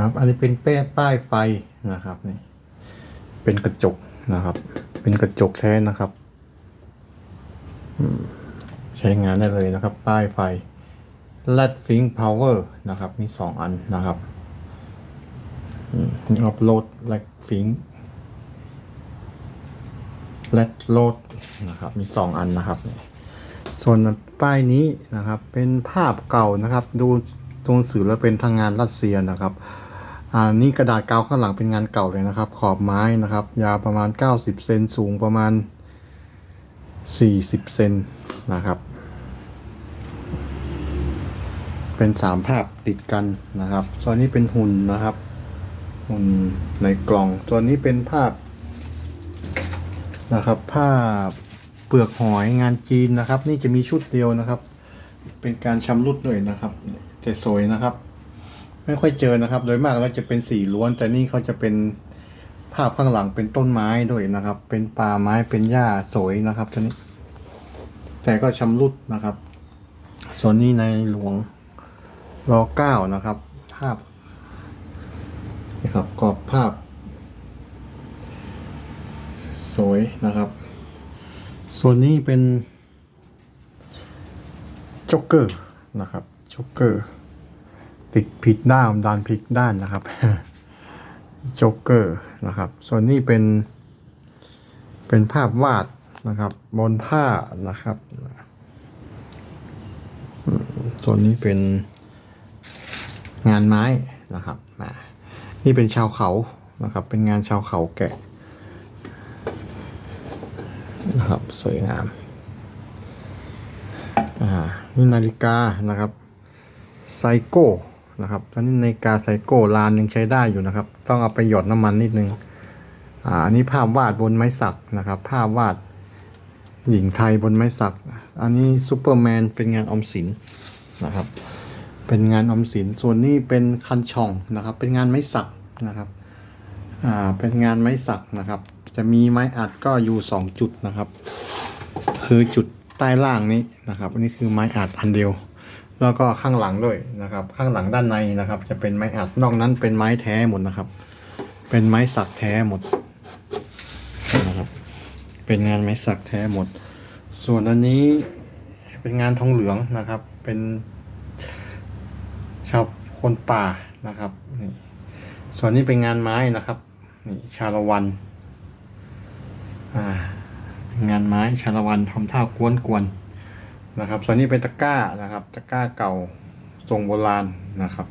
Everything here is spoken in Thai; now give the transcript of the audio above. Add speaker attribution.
Speaker 1: ครับ อันนี้เป็นแป้ป้ายไฟนะครับนี่เป็นกระจกนะครับ เป็นกระจกแท้นะครับใช้งานได้เลยนะครับ ป้ายไฟ l e d f i n k Power นะครับ มีสองอันนะครับนี่อัพโหลด l e d f i n k l e d Load นะครับ มีสองอันนะครับนี่ส่วนป้ายนี้นะครับ เป็นภาพเก่านะครับ ดู ตรงสื่อแล้วเป็นทางงานรัสเซียนะครับอ่านี่กระดาษกาวข้างหลังเป็นงานเก่าเลยนะครับ ขอบไม้นะครับ ยาวประมาณ 90 เซนสูงประมาณ 40 เซนนะครับ เป็นสามภาพติดกันนะครับส่วนนี้เป็นหุ่นนะครับ หุ่นในกล่องตัวนี้เป็นภาพนะครับ ภาพเปลือกหอยงานจีนนะครับ นี่จะมีชุดเดียวนะครับ เป็นการชำรุดด้วยนะครับ สวยนะครับ ไม่ค่อยเจอนะครับ โดยมากแล้วจะเป็นสีล้วน แต่นี่เขาจะเป็นภาพข้างหลังเป็นต้นไม้ด้วยนะครับ เป็นป่าไม้เป็นหญ้าสวยนะครับตัวนี้ แต่ก็ชำรุดนะครับ ส่วนนี้ในหลวงรอเก้านะครับ ภาพนะครับกรอบภาพ สวยนะครับ ส่วนนี้เป็นจ็อกเกอร์นะครับ จ็อกเกอร์ติดผิดด้านดันผิดด้านนะครับโจ๊กเกอร์นะครับ ส่วนนี้เป็นเป็นภาพวาดนะครับบนผ้านะครับ ส่วนนี้เป็นงานไม้นะครับ นี่เป็นชาวเขานะครับ เป็นงานชาวเขาแกะนะครับ สวยงาม อ่า นี่นาฬิกานะครับ ไซโก้นะครับตอนนี้ในกาไซโก้ลานยังใช้ได้อยู่นะครับ ต้องเอาไปหยดน้ำมันนิดนึงอ่าอันนี้ภาพวาดบนไม้สักนะครับ ภาพวาดหญิงไทยบนไม้สัก อันนี้ซูเปอร์แมนเป็นงานอมสินนะครับ เป็นงานออมสินส่วนนี้เป็นคันช่องนะครับ เป็นงานไม้สักนะครับอ่าเป็นงานไม้สักนะครับ จะมีไม้อัดก็อยู่สองจุดนะครับ คือจุดใต้ล่างนี้นะครับ อันนี้คือไม้อัดอันเดียว แล้วก็ข้างหลังด้วยนะครับ ข้างหลังด้านในนะครับ จะเป็นไม้อัดนอกนั้นเป็นไม้แท้หมดนะครับ เป็นไม้สักแท้หมดนะครับ เป็นงานไม้สักแท้หมด ส่วนอันนี้เป็นงานทองเหลืองนะครับ เป็นชาวคนป่านะครับนี่ส่วนนี้เป็นงานไม้นะครับนี่ชาละวันอ่างานไม้ชาละวันทำท่ากวนกวนๆ นะครับส่วนนี้เป็นตะกร้านะครับ ตะกร้าเก่าทรงโบราณนะครับ